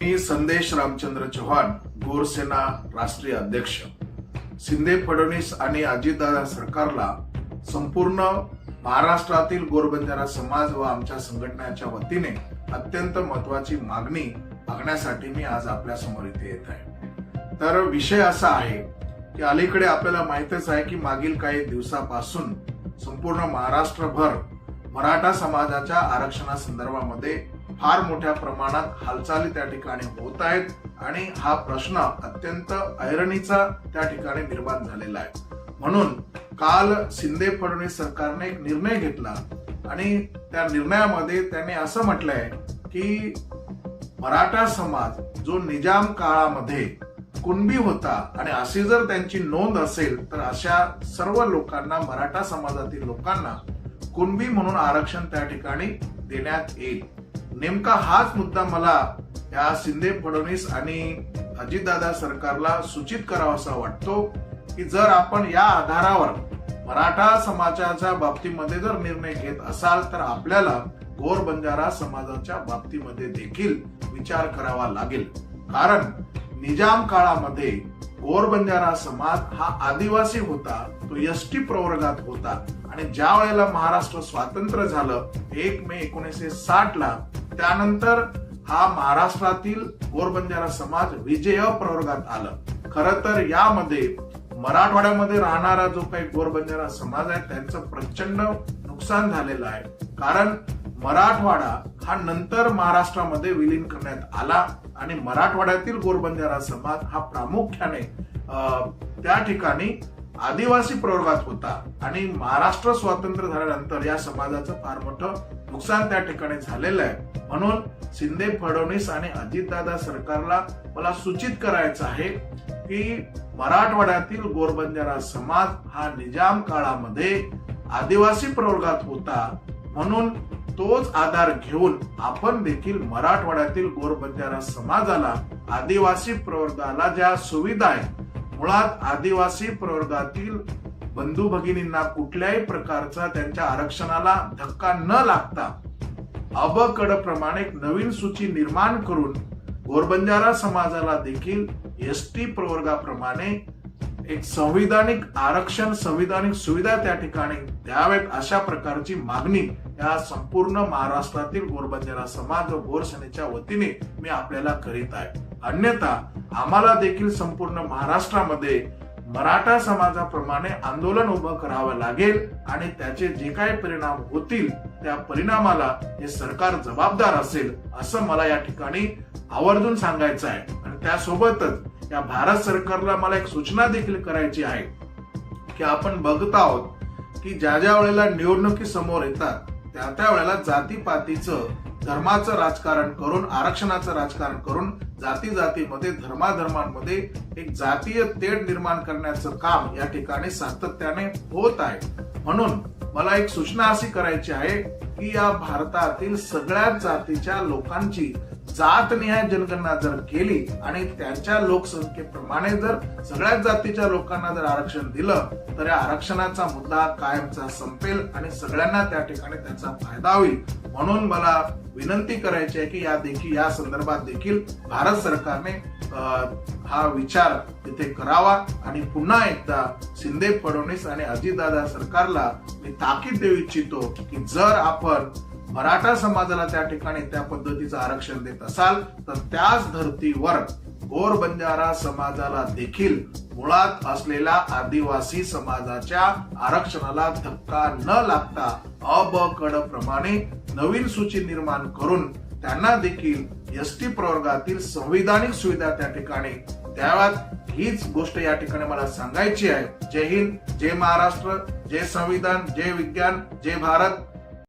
मी संदेश रामचंद्र चव्हाण गोरसेना राष्ट्रीय अध्यक्ष. शिंदे फडणवीस आणि अजितदादा सरकारला संपूर्ण महाराष्ट्रातील गोरबंजारा समाज व आमच्या संघटनेच्या वतीने अत्यंत महत्वाची मागणी मागण्यासाठी मी आज आपल्यासमोर इथे येत आहे. तर विषय असा आहे की अलीकडे आपल्याला माहितच आहे की मागील काही दिवसापासून संपूर्ण महाराष्ट्रभर मराठा समाजाच्या आरक्षणासंदर्भामध्ये फार मोठ्या प्रमाणात हालचाली त्या ठिकाणी होत आहेत आणि हा प्रश्न अत्यंत ऐरणीचा त्या ठिकाणी निर्माण झालेला आहे. म्हणून काल शिंदे फडणवीस सरकारने एक निर्णय घेतला आणि त्या निर्णयामध्ये त्यांनी असं म्हटलंय की मराठा समाज जो निजाम काळामध्ये कुणबी होता आणि अशी जर त्यांची नोंद असेल तर अशा सर्व लोकांना मराठा समाजातील लोकांना कुणबी म्हणून आरक्षण त्या ठिकाणी देण्यात येईल. नेमका हाच मुद्दा मला या शिंदे फडणवीस आणि अजितदादा सरकारला सूचित करावासा वाटतो की जर आपण या आधारावर मराठा समाजाच्या बाबतीमध्ये जर निर्णय घेत असाल तर आपल्याला गोर बंजारा समाजाच्या बाबतीमध्ये देखील विचार करावा लागेल. कारण निजाम काळामध्ये गोर बंजारा समाज हा आदिवासी होता तो एस टी प्रवर्गात होता आणि ज्या वेळेला महाराष्ट्र स्वातंत्र्य झालं एक मे एकोणीसशे साठ ला त्यानंतर हा महाराष्ट्रातील गोरबंजारा समाज विजय प्रवर्गात आलं. खर तर यामध्ये मराठवाड्यामध्ये राहणारा जो काही गोरबंजारा समाज आहे त्यांचं प्रचंड नुकसान झालेलं आहे. कारण मराठवाडा हा नंतर महाराष्ट्रामध्ये विलीन करण्यात आला आणि मराठवाड्यातील गोरबंजारा समाज हा प्रामुख्याने अं, त्या ठिकाणी आदिवासी प्रवर्गात होता आणि महाराष्ट्र स्वातंत्र्य झाल्यानंतर या समाजाचं फार मोठं नुकसान त्या ठिकाणी झालेलं आहे. म्हणून शिंदे फडणवीस आणि अजितदादा सरकारला मला सूचित करायचं आहे की मराठवाड्यातील गोरबंजारा समाज हा निजाम काळामध्ये आदिवासी प्रवर्गात होता. म्हणून तोच आधार घेऊन आपण देखील मराठवाड्यातील गोरबंजारा समाजाला आदिवासी प्रवर्गाला ज्या सुविधा आहेत मुळात आदिवासी प्रवर्गातील बंधू भगिनींना कुठल्याही प्रकारचा त्यांच्या आरक्षणाला धक्का न लागता अबकड प्रमाणे नवीन सूची निर्माण करून गोरबंजारा समाजाला देखील एस टी प्रवर्गाप्रमाणे एक संविधानिक आरक्षण संविधानिक सुविधा त्या ठिकाणी द्याव्यात अशा प्रकारची मागणी या संपूर्ण महाराष्ट्रातील गोरबंजारा समाज व गोरसेनेच्या वतीने मी आपल्याला करीत आहे. अन्यथा आम्हाला देखील संपूर्ण महाराष्ट्रामध्ये मराठा समाजाप्रमाणे आंदोलन उभं करावं लागेल आणि त्याचे जे काही परिणाम होतील त्या परिणामाला हे सरकार जबाबदार असेल असं मला या ठिकाणी आवर्जून सांगायचं आहे. आणि त्यासोबतच या भारत सरकारला मला एक सूचना देखील करायची आहे की आपण बघत आहोत की ज्या ज्या वेळेला निवडणुकी समोर येतात त्या त्या वेळेला जातीपातीचं धर्माचं राजकारण करून आरक्षणाचं राजकारण करून जाती जातीमध्ये धर्माधर्मांमध्ये एक जातीय तेढ निर्माण करण्याचं काम या ठिकाणी सातत्याने होत आहे. म्हणून मला एक सूचना अशी करायची आहे की या भारतातील सगळ्याच जातीच्या लोकांची जातनिहाय जनगणना जर केली आणि त्यांच्या लोकसंख्येप्रमाणे जर सगळ्याच जातीच्या लोकांना जर आरक्षण दिलं तर या आरक्षणाचा मुद्दा कायमचा संपेल आणि सगळ्यांना त्या ठिकाणी त्याचा फायदा होईल. म्हणून मला विनंती करायची आहे की या देखील या संदर्भात देखील भारत सरकारने हा विचार तिथे करावा आणि पुन्हा एकदा शिंदे फडणवीस आणि अजितदादा सरकारला मी ताकीद देऊ इच्छितो की जर आपण मराठा समाजाला त्या ठिकाणी त्या पद्धतीचं आरक्षण देत असाल तर त्याच धर्तीवर गोर बंजारा समाजाला देखील मुळात असलेल्या आदिवासी समाजाच्या आरक्षणाला धक्का न लागता अ कड प्रमाणे नवीन सूची निर्माण करून त्यांना देखील एस टी प्रवर्गातील संविधानिक सुविधा त्या ठिकाणी द्याव्यात. हीच गोष्ट या ठिकाणी मला सांगायची आहे. जय हिंद जय महाराष्ट्र जय संविधान जय विज्ञान जय भारत.